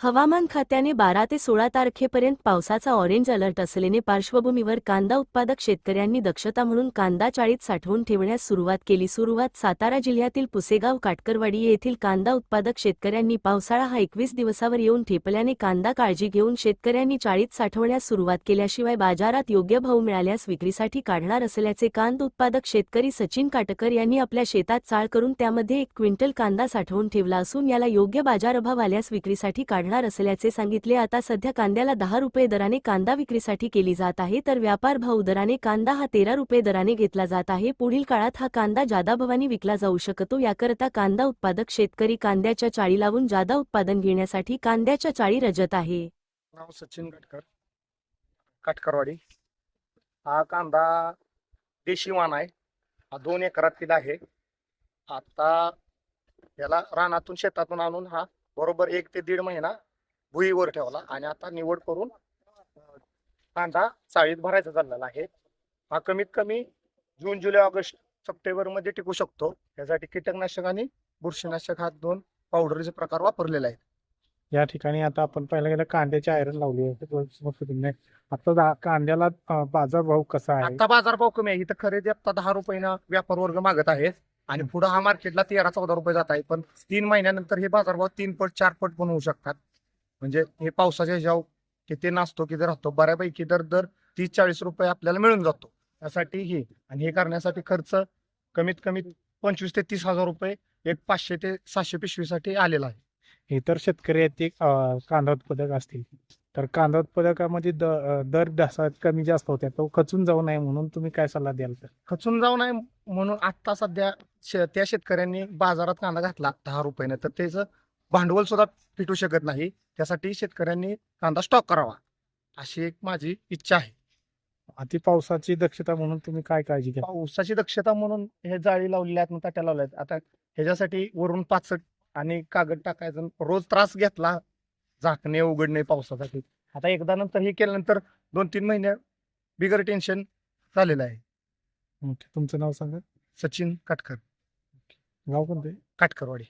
हवामान खात्याने बारा ते सोळा तारखेपर्यंत पावसाचा ऑरेंज अलर्ट असल्याने पार्श्वभूमीवर कांदा उत्पादक शेतकऱ्यांनी दक्षता म्हणून कांदा चाळीत साठवून ठेवण्यास सुरुवात केली. सुरुवात सातारा जिल्ह्यातील पुसेगाव काटकरवाडी येथील कांदा उत्पादक शेतकऱ्यांनी पावसाळा हा एकवीस दिवसावर येऊन ठेपल्याने कांदा काळजी घेऊन शेतकऱ्यांनी चाळीत साठवण्यास सुरुवात केल्याशिवाय बाजारात योग्य भाव मिळाल्यास विक्रीसाठी काढणार असल्याचे कांद उत्पादक शेतकरी सचिन काटकर यांनी आपल्या शेतात चाळ करून त्यामध्ये एक क्विंटल कांदा साठवून ठेवला असून याला योग्य बाजारभाव आल्यास विक्रीसाठी काढ वाढणार असल्याचे सांगितले. आता सध्या कांद्याला दहा रुपये दराने कांदा विक्रीसाठी केली जात आहे तर व्यापार भाव दराने कांदा हा तेरा रुपये दराने घेतला जात आहे. पुढील काळात हा कांदा जादा भवानी विकला जाऊ शकतो. याकरता कांदा उत्पादक शेतकरी कांद्याच्या चाळी लावून जादा उत्पादन घेण्यासाठी कांद्याच्या चाळी रजत आहे. नाव सचिन गटकर काटकरवाडी. हा कांदा देशी वाण आहे. हा दोन एकरातील आहे. आता याला रानातून शेतातून आणून हा बरोबर एक ते दीड महिना भुईवर ठेवला आणि आता निवड करून कांदा चाळीत भरायचा चाललेला आहे. हा कमीत कमी जून जुलै ऑगस्ट सप्टेंबरमध्ये टिकू शकतो. यासाठी कीटकनाशक आणि बुरशीनाशक हा दोन पावडरचे प्रकार वापरलेले आहेत. या ठिकाणी आता आपण पहिला गेलं कांद्याची आयरन लावली आहे. आता कांद्याला बाजारभाव कसा आहे? आता बाजारभाव कमी आहे. इथं खरेदी आता दहा रुपयानं व्यापार वर्ग मागत आहे. आणि पुढे हा मार्केटला तेरा चौदा रुपये जात आहे. पण तीन महिन्यानंतर हे बाजारभाव तीन पट चार पट पण होऊ शकतात. म्हणजे हे पावसाच्या ह्याच्यावर किती नाचतो किती राहतो बऱ्यापैकी दर दर तीस चाळीस रुपये आपल्याला मिळून जातो. त्यासाठी हे. आणि हे करण्यासाठी खर्च कमीत कमी पंचवीस ते तीस हजार रुपये एक पाचशे ते सातशे पिशवीसाठी आलेला आहे. इतर शेतकरी आहेत ते अं, कांदा उत्पादक असतील. तर कांदा उत्पादकामध्ये दर ढासा कमी जास्त होत्या. तो खचून जाऊ नये म्हणून तुम्ही काय सल्ला द्याल तर? खचून जाऊ नये म्हणून आता सध्या शे- त्या शेतकऱ्यांनी बाजारात कांदा घातला दहा रुपयाने. तर त्याचं भांडवल सुद्धा फिटू शकत नाही. त्यासाठी शेतकऱ्यांनी कांदा स्टॉक करावा. अशी एक माझी इच्छा आहे. अति पावसाची दक्षता म्हणून तुम्ही काय काळजी घ्या? पावसाची दक्षता म्हणून हे जाळी लावलेल्या आहेत ताट्या लावल्या आहेत आता ह्याच्यासाठी वरून पाचट आणि कागद टाकायचं रोज त्रास घेतला झाकणे उघडणे पावसासाठी. आता एकदा नंतर हे केल्यानंतर दोन तीन महिने बिगर टेन्शन झालेलं आहे. तुमचं नाव सांगा. सचिन काटकर. गाव कोणते? काटकरवाडी.